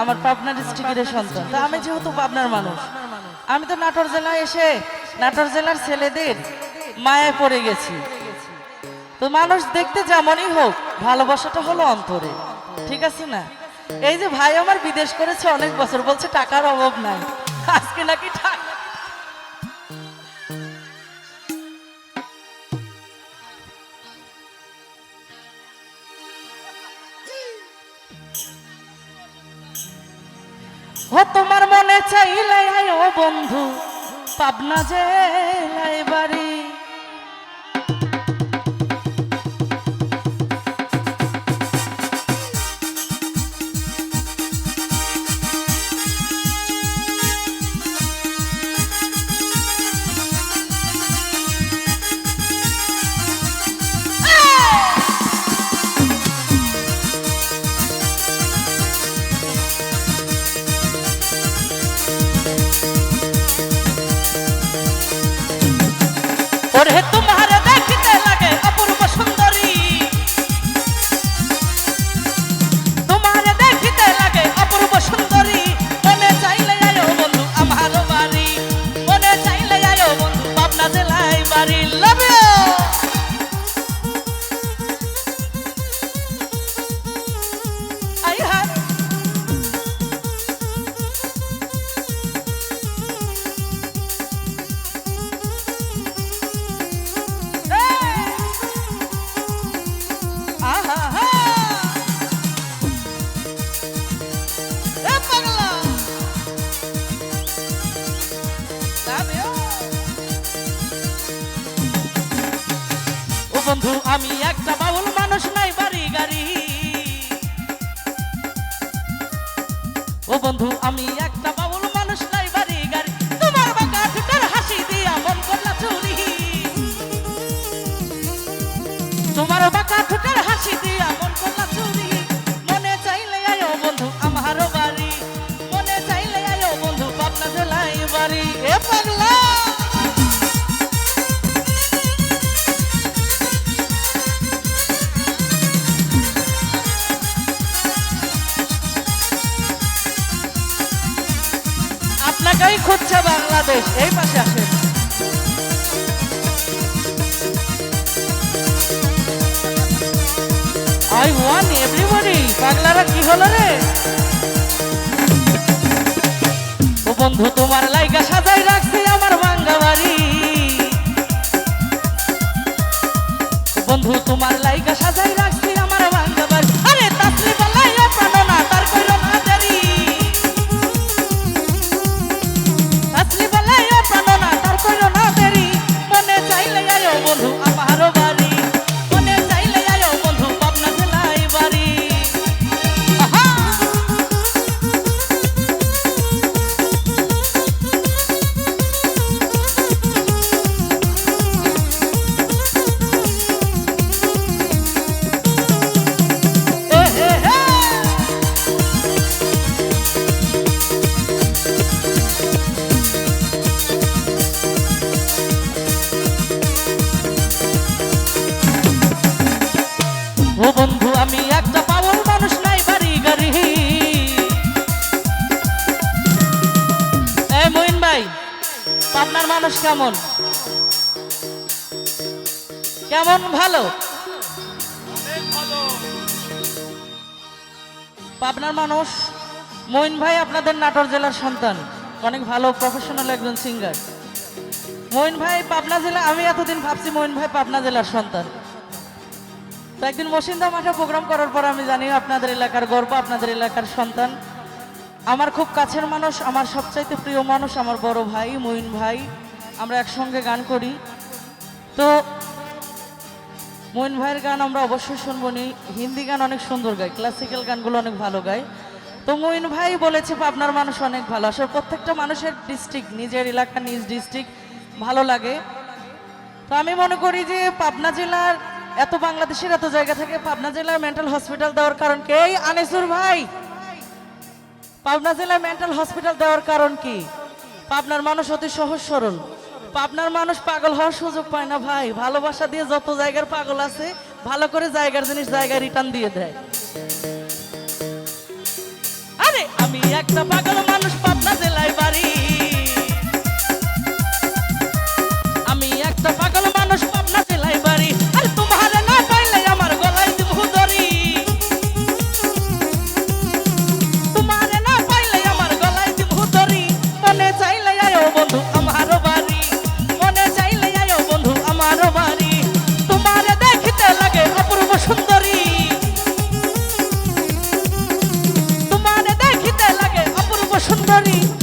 আমার পাবনা ডিস্ট্রিক্টের সন্তান। তো আমি যেহেতু পাবনার মানুষ, আমি তো নাটোর জেলায় এসে নাটোর জেলার ছেলেদের মায়ায় পড়ে গেছি। তো মানুষ দেখতে যেমনই হোক, ভালোবাসাটা হলো অন্তরে, ঠিক আছে না? এই যে ভাই আমার বিদেশ করেছে অনেক বছর, বলছে টাকার অভাব নাই। আজকে নাকি ও তোমার মনে চাইলাই ও বন্ধু পাবনা যে বাড়ি। gotta hit বন্ধু আমি একটা বাউল মানুষ নাই বাড়ি গাড়ি। ও বন্ধু আমি একটা খুঁজছে বাংলাদেশ। এই পাশে আসেন। আই ওয়ান এভরিবডি পাগলারা কি হলো রে? ও বন্ধু, তোমার লাইগা সাজাই রাখছি আমার ভাঙ্গা বাড়ি বন্ধু, তোমার পাবনার মানুষ কেমন? কেমন ভালো? পাবনার মানুষ মইন ভাই আপনাদের নাটোর জেলার সন্তান, অনেক ভালো প্রফেশনাল একজন সিঙ্গার মইন ভাই, পাবনা জেলা, আমি এতদিন ভাবছি মইন ভাই পাবনা জেলার সন্তান। তো একদিন মসিন্দা মাঠে প্রোগ্রাম করার পর আমি জানি আপনাদের এলাকার গর্ব, আপনাদের এলাকার সন্তান। আমার খুব কাছের মানুষ, আমার সবচাইতে প্রিয় মানুষ আমার বড় ভাই, মঈন ভাই। আমরা একসঙ্গে গান করি। তো মঈন ভাইয়ের গান আমরা অবশ্যই শুনব নি। হিন্দি গান অনেক সুন্দর গায় ক্লাসিক্যাল গানগুলো অনেক ভালো গায়। তো মঈন ভাই বলেছে পাবনার মানুষ অনেক ভালো। আসলে প্রত্যেকটা মানুষের ডিস্ট্রিক্ট নিজের এলাকা, নিজ ডিস্ট্রিক্ট ভালো লাগে। তো আমি মনে করি যে পাবনা জেলার, এত বাংলাদেশের এত জায়গা থেকে পাবনা জেলার মেন্টাল হসপিটাল দেওয়ার কারণ কি? এই আনিসুর ভাই। পাবনা জেলায় মেন্টাল হসপিটাল দেওয়ার কারণ কি? পাবনার মানুষ অতি সহজ সরল। পাবনার মানুষ পাগল হওয়ার সুযোগ পায় না ভাই। ভালোবাসা দিয়ে যত জায়গার পাগল আছে, ভালো করে জায়গার জিনিস জায়গায় রিটার্ন দিয়ে দেয়। আরে, আমি একটা পাগল মানুষ পাবনা জেলায় তোমার